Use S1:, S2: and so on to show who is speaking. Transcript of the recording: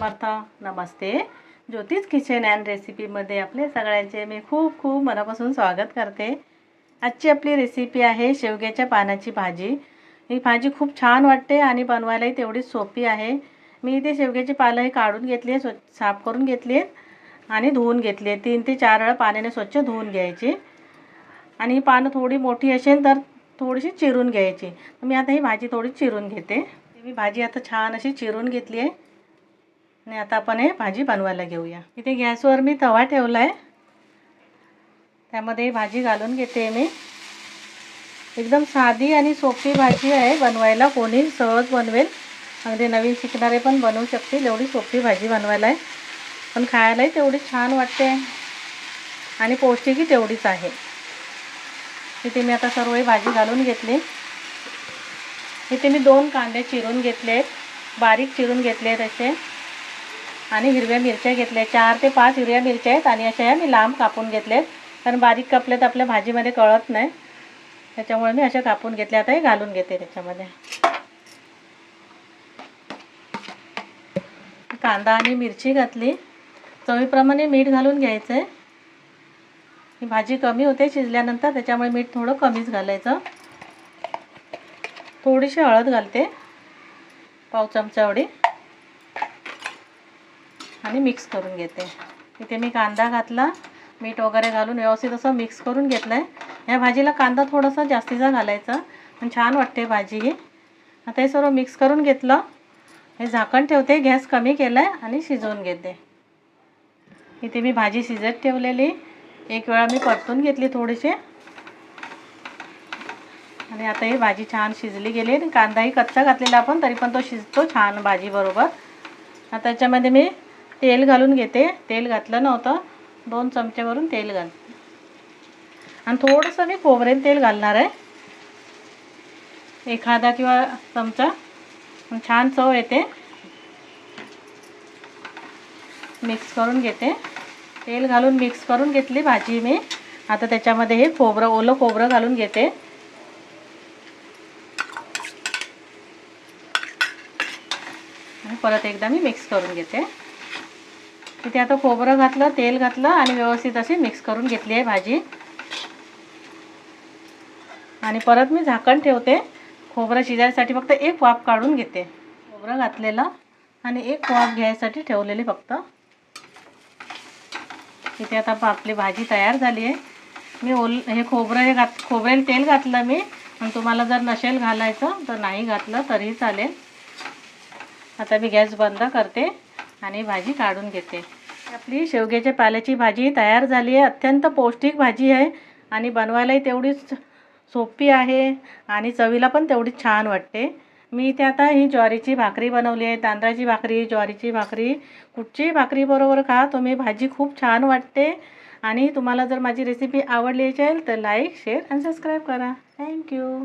S1: समर्थ नमस्ते. ज्योतिष kitchen and रेसिपीमध्ये आपले सगळ्यांचे मी खूप खूप मनापासून स्वागत करते. आजची आपली रेसिपी आहे शेवग्याच्या पानाची भाजी. ही भाजी खूप छान वाटते आणि बनवायलाही तेवढीच सोपी आहे. मी इथे शेवग्याची पालं हे काढून घेतली आहे स्वच्छ साफ करून घेतली आहेत आणि धुवून घेतली आहे तीन ते चार वेळा पाण्याने स्वच्छ धुवून घ्यायची. आणि ही पानं थोडी मोठी असेल तर थोडीशी चिरून घ्यायची. मी आता ही भाजी थोडी चिरून घेते. मी भाजी आता छान अशी चिरून घेतली आहे. आणि आता आपण हे भाजी बनवायला घेऊया. इथे गॅसवर मी तवा ठेवला आहे त्यामध्ये भाजी घालून घेते मी. एकदम साधी आणि सोपी भाजी आहे. बनवायला कोणी सहज बनवेल. अगदी नवीन शिकणारे पण बनवू शकतील. एवढी सोपी भाजी बनवायला आहे पण खायलाही तेवढी छान वाटते. आणि पौष्टिकही तेवढीच आहे. इथे मी आता सर्व ही भाजी घालून घेतली. इथे मी दोन कांदे चिरून घेतले आहेत बारीक चिरून घेतले आहेत असे. आणि हिरव्या मिरच्या घेतल्या. चार ते पाच हिरव्या मिरच्या आहेत आणि अशा ह्या मी लांब कापून घेतल्या आहेत कारण बारीक कापल्या तर आपल्या भाजीमध्ये कळत नाही. त्याच्यामुळे मी अशा कापून घेतल्या. आता हे घालून घेते त्याच्यामध्ये. कांदा आणि मिरची घातली. चवीप्रमाणे मीठ घालून घ्यायचं. आहे ही भाजी कमी होते शिजल्यानंतर त्याच्यामुळे मीठ थोडं कमीच घालायचं. थोडीशी हळद घालते. पाव चमचा एवढी. आणि मिक्स करून घेते. इथे मी कांदा घातला मीठ वगैरे घालून व्यवस्थित असं मिक्स करून घेतलं आहे या भाजीला कांदा थोडासा जास्तीचा घालायचा पण छान वाटते भाजी ही. आता हे सर्व मिक्स करून घेतलं. हे झाकण ठेवते गॅस कमी केला आहे आणि शिजवून घेते. इथे मी भाजी शिजत ठेवलेली. एक वेळा मी परतून घेतली थोडीशी. आणि आता ही भाजी छान शिजली गेली आणि कांदाही कच्चा घातलेला आपण तरी पण तो शिजतो छान भाजीबरोबर आता त्याच्यामध्ये मी तेल घालून घेते. तेल घातलं नव्हतं. दोन चमचेवरून तेल घाल आणि थोडंसं मी खोबरेल तेल घालणार आहे. एखादा किंवा चमचा. छान चव येते. मिक्स करून घेते. तेल घालून मिक्स करून घेतली भाजी मी. आता त्याच्यामध्ये हे खोबरं ओलं खोबरं घालून घेते. परत एकदा मी मिक्स करून घेते. तिथे आता खोबरं घातलं तेल घातलं आणि व्यवस्थित अशी मिक्स करून घेतली आहे भाजी. आणि परत मी झाकण ठेवते. खोबरं शिजायसाठी फक्त एक वाफ काढून घेते. खोबरं घातलेलं आणि एक वाफ घ्यायसाठी ठेवलेली फक्त. इथे आता आपली भाजी तयार झाली आहे. मी ओल हे खोबरं हे घात खोबरेल तेल घातलं मी. आणि तुम्हाला जर नसेल घालायचं तर नाही घातलं तरीही चालेल. आता मी गॅस बंद करते. आणि भाजी काढून घेते. आपली शेवग्याच्या पाल्याची भाजी तयार झाली आहे. अत्यंत पौष्टिक भाजी आहे आणि बनवायलाही तेवढीच सोपी आहे आणि चवीला पण तेवढीच छान वाटते. मी इथे आता ही ज्वारीची भाकरी बनवली आहे. तांदळाची भाकरी ज्वारीची भाकरी कुठचीही भाकरी बरोबर खा. तुम्ही भाजी खूप छान वाटते. आणि तुम्हाला जर माझी रेसिपी आवडली असेल तर लाईक शेअर आणि सबस्क्राईब करा. Thank you